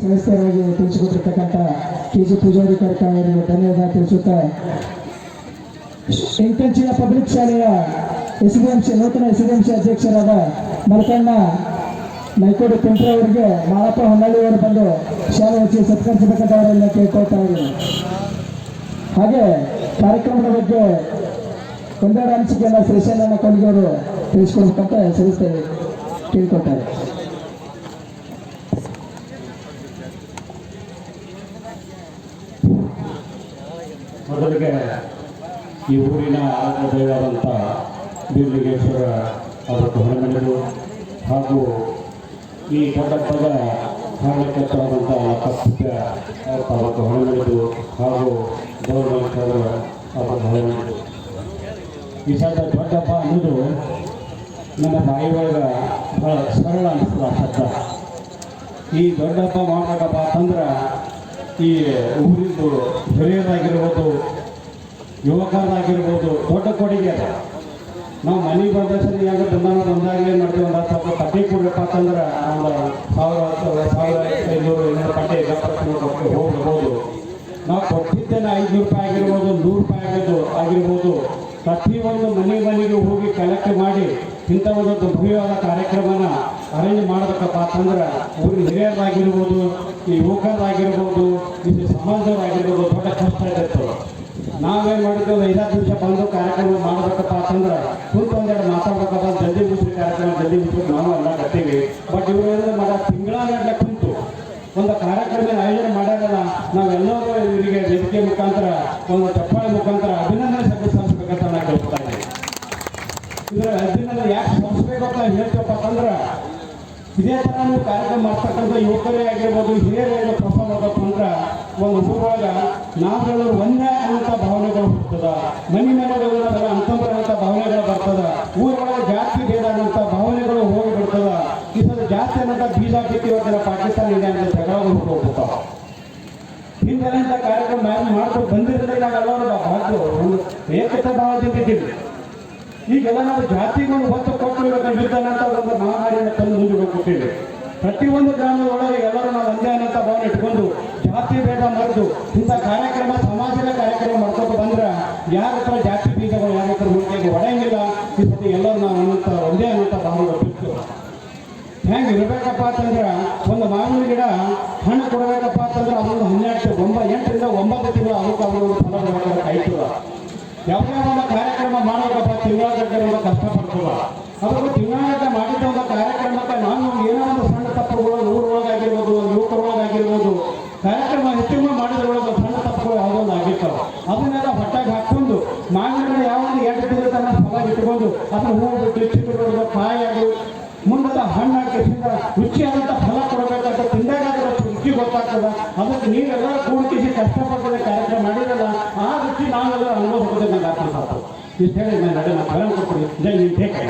ಸದಸ್ಯರಾಗಿ ತಿಳಿಸಿಕೊಟ್ಟಿರ್ತಕ್ಕಂಥ K G Poojary ಕರ್ಕ ಅವರಿಗೆ ಧನ್ಯವಾದ ತಿಳಿಸುತ್ತಾ ಇಂಟೆನ್ಸಿನ ಪಬ್ಲಿಕ್ ಶಾಲೆಯ ಎಸ್ಡಿಎಂಸಿ ನೂತನ ಎಸ್ಡಿಎಂಸಿ ಅಧ್ಯಕ್ಷರಾದ ಮಲ್ಕಣ್ಣ ನೈಕೋಡಿ ಕುಂಟ್ರ ಅವರಿಗೆ ಮಾಳಪ್ಪ ಹೊನ್ನಾಳಿ ಅವರು ಬಂದು ಶಾಲೆ ಹಚ್ಚಿ ಸತ್ಕರಿಸಬೇಕಂತ ಅವರೆಲ್ಲ ಕೇಳ್ಕೊಳ್ತಾ ಇದ್ದೀನಿ ಹಾಗೆ ಕಾರ್ಯಕ್ರಮದ ಬಗ್ಗೆ ಒಂದೆರಡು ಅನಿಸಿಕೆಯನ್ನ ಶ್ರೀಶೈಲನ ಕೊಲ್ಲಿಗೆ ಅವರು ತಿಳಿಸ್ಕೊಡ್ಬೇಕಂತ ಸಲ್ಲಿಸ್ತೇವೆ ಕೇಳ್ಕೊಳ್ತಾರೆ ಮೊದಲಿಗೆ ಈ ಊರಿನ ಆರಾಧ್ಯ ದೈವವಾದಂಥ ಬೀರ್ಲಿಂಗೇಶ್ವರ ಅವರ ಹೊರಮನೆಗಳು ಹಾಗೂ ಈ ದೊಡ್ಡಪ್ಪದ ಕಾರ್ಯಕರ್ತರಾದಂಥ ಕಪ್ಪುಪ್ಯ ಅವರ ಹೊರಮನೆಗಳು ಹಾಗೂ ಗೌರವ ಅವರ ಹೊರಮನೆಗಳು ಈ ಸದ ದೊಡ್ಡಪ್ಪ ಅನ್ನೋದು ನಮ್ಮ ಬಾಯಿ ಒಳಗೆ ಬಹಳ ಸರಳ ಅನಿಸ್ತದ ಶಬ್ದ. ಈ ದೊಡ್ಡಪ್ಪ ಮಾಡಬೇಕಪ್ಪ ಅಂತಂದ್ರೆ ಈ ಊರಿಂದು ಹಿರಿಯರಾಗಿರ್ಬೋದು, ಯುವಕರಾಗಿರ್ಬೋದು, ದೊಡ್ಡ ಕೊಡುಗೆ ಅದ ನಾವು ಮನೆಗೆ ಬಂದ ಸರಿ ಯಾರು ಬಂದಾನ ಬಂದಾಗ ಏನು ಮಾಡ್ತೀವಿ ಒಂದು ಸ್ವಲ್ಪ ಪಟ್ಟಿ ಕೊಡ್ಬೇಕಪ್ಪ ಅಂತಂದ್ರೆ ಒಂದು ಸಾವಿರ ಸಾವಿರ ಐನೂರು ಐನೂರು ಪಟ್ಟಿ ಹೋಗ್ಬೋದು. ನಾವು ಕೊಟ್ಟಿದ್ದೇನೆ ಐದುನೂರು ರೂಪಾಯಿ ಆಗಿರ್ಬೋದು, ನೂರು ರೂಪಾಯಿ ಆಗಿದ್ದು ಆಗಿರ್ಬೋದು. ಪ್ರತಿಯೊಂದು ಮನೆ ಮನೆಗೆ ಹೋಗಿ ಕಲೆಕ್ಟ್ ಮಾಡಿ ಇಂಥ ಒಂದು ಭವ್ಯವಾದ ಕಾರ್ಯಕ್ರಮನ ಅರೇಂಜ್ ಮಾಡಬೇಕಪ್ಪ ಅಂತಂದ್ರೆ ಊರಿನ ಹಿರಿಯರಾಗಿರ್ಬೋದು, ಈ ಯುವಕರಾಗಿರ್ಬೋದು ಇಲ್ಲಿ ಆಗಿರ್ಬೋದು ದೊಡ್ಡ ಕಷ್ಟ ಇರುತ್ತೆ ನಾವೇನು ಮಾಡಿದ್ದೇವೆ ಐದಾರು ನಿಮಿಷ ಬಂದು ಕಾರ್ಯಕ್ರಮ ಮಾಡಬೇಕಪ್ಪ ಅಂತಂದ್ರೆ ಕುಂತು ಒಂದೆರಡು ಮಾತಾಡ್ಬೇಕಪ್ಪ ಜಲ್ದಿ ಮುಗಿಸಿ ಕಾರ್ಯಕ್ರಮ, ಜಲ್ದಿ ಮುಗಿಸ್ಬೇಕು ನಾವು ಎಲ್ಲ ಕತ್ತೀವಿ ಬಟ್ ಇವರು ಏನಾದ್ರೆ ಮಾಡ ತಿಂಗಳ ಕುಂತು. ಒಂದು ಕಾರ್ಯಕ್ರಮ ಆಯೋಜನೆ ಮಾಡ್ಯಾರಲ್ಲ, ನಾವೆಲ್ಲರೂ ಇವರಿಗೆ ವೇದಿಕೆ ಮುಖಾಂತರ, ಒಂದು ಚಪ್ಪಾಳೆ ಮುಖಾಂತರ ಇದೇ ಥರ ನೀವು ಕಾರ್ಯಕ್ರಮ ಮಾಡ್ತಕ್ಕಂಥ ಯುವಕರೇ ಆಗಿರ್ಬೋದು, ಹಿರಿಯರೇ ಪ್ರಫಲ ತಂತ್ರ ಅಂದ್ರೆ ಒಂದು ಊರೊಳಗೆ ನಾವೆಲ್ಲರೂ ಒಂದೇ ಅನ್ನೋಂಥ ಭಾವನೆಗಳು ಹುಟ್ಟದ ಮನೆ ಮೇಲೆ ಅಂತಂಬರ ಅಂತ ಭಾವನೆಗಳು ಬರ್ತದ. ಊರೊಳಗೆ ಜಾತಿ ಭೇದ ಅನ್ನೋಂಥ ಭಾವನೆಗಳು ಹೋಗಿ ಬಿಡ್ತದ. ಈ ಸಲ ಜಾತಿ ಅನ್ನೋಂಥ ಬೀಜ ಬಿತ್ತಿ ಇವತ್ತಿನ ಪಾಕಿಸ್ತಾನ ಇದೆ ಅಂತ ಜಗಳಗಳು ಹೋಗ್ಬಿಡ್ತಾವ ಹಿಂದೆಲ್ಲ ಕಾರ್ಯಕ್ರಮ ಮಾಡ್ಕೊಂಡು ಬಂದಿರಲಿಲ್ಲ ನಾವೆಲ್ಲರೂ ಭಾಗ್ಯ ಒಂದು ಏಕತೆ ಭಾವದಿಂದ ಇದ್ದೀವಿ. ಈಗೆಲ್ಲ ನಾವು ಜಾತಿಗಳು ಹೊತ್ತು ಕೊಟ್ಟು ಅಂತ ಒಂದು ಮಹಾಮಾರಿಯನ್ನು ತಂದು ಮುಂದೆ ಕೊಟ್ಟಿದೆ ಪ್ರತಿಯೊಂದು ಗ್ರಾಮದ ಒಳಗೆ ಎಲ್ಲರೂ ನಾವು ಒಂದೇ ಅನ್ನಂತ ಭಾವನೆ ಇಟ್ಕೊಂಡು ಜಾತಿ ಭೇದ ಮರೆದು ಇಂಥ ಕಾರ್ಯಕ್ರಮ, ಸಮಾಜದ ಕಾರ್ಯಕ್ರಮ ಮಾಡ್ಕೊಂಡು ಬಂದ್ರೆ ಯಾರ ಹತ್ರ ಜಾತಿ ಬೀಜಗಳು ಯಾರ ಹತ್ರ ಹುಡುಕಿಗೆ ಒಡೆಯಂಗಿಲ್ಲ. ಈ ಸತಿ ಎಲ್ಲರೂ ನಾವು ಅನ್ನಂತ ಒಂದೇ ಅನ್ನಂತ ಭಾವನೆ ಬಿಟ್ಟು ಹೆಂಗೆ ಇರಬೇಕಪ್ಪ ಅಂತಂದ್ರೆ ಒಂದು ಮಾವಿನ ಗಿಡ ಹಣ್ಣು ಕೊಡಬೇಕಪ್ಪ ಅಂತಂದ್ರೆ ಅದೊಂದು ಹನ್ನೆರಡು, ಒಂಬ, ಎಂಟರಿಂದ ಒಂಬತ್ತು ತಿಂಗಳು ಅದಕ್ಕೆ ಅವರು ಫಲ ಕಾಯ್ತದ ಯಾವುದೇ ಒಂದು ಕಾರ್ಯಕ್ರಮ ಮಾಡಬೇಕಪ್ಪ ತಿಂಗಳ ಒಂದು ಕಷ್ಟಪಡ್ತದ ಅದಕ್ಕೆ ತಿಂಗಳ ಮಾಡಿದ ಒಂದು ಕಾರ್ಯಕ್ರಮಕ್ಕೆ ನಾನು ಏನೋ ಒಂದು ಸಣ್ಣ ತಪ್ಪುಗಳು, ಊರೊಳಗಾಗಿರ್ಬೋದು ಯುವಕರೊಳಗಾಗಿರ್ಬೋದು ಕಾರ್ಯಕ್ರಮ ಹೆಚ್ಚಿನ ಮಾಡಿದ್ರೊಳಗೆ ಸಣ್ಣ ತಪ್ಪುಗಳು ಯಾವುದೋ ಒಂದು ಆಗಿರ್ತಾವೆ. ಅದನ್ನೆಲ್ಲ ಹೊಟ್ಟೆಗೆ ಹಾಕೊಂಡು ಮಾವಿನ ಯಾವೊಂದು ಎಂಟು ತನಕ ಫಲ ಇಟ್ಕೊಂಡು ಅದನ್ನು ಹೂ ಬಿಟ್ಟು ಚಿಕ್ಕ ತ ಮುಂದದ ಹಣ್ಣಾಗಿಂದ ರುಚಿಯಾದಂಥ ಫಲ ಕೊಡಬೇಕಂತ ತಿಂದಾಗ ಅದರ ರುಚಿ ಗೊತ್ತಾಗ್ತದ. ಅದಕ್ಕೆ ನೀವೆಲ್ಲ ಕೂಡಿಸಿ ಕಷ್ಟಪಡ್ತದೆ, ಕಾರ್ಯಕ್ರಮ ಮಾಡಿರಲ್ಲ. ಆ ರುಚಿ ನಾವೆಲ್ಲ ಅನುಭವಿಸೋದಕ್ಕೆ ನಂಗೆ ಅರ್ಥ ಆಗ್ತದೆ ಇಷ್ಟು ಹೇಳಿ ನಾನು ನಡೆ ನಾನು ಕೊಡ್ತೀನಿ ಜೈ ಹಿಂದ್ ಬೇಕಾಗ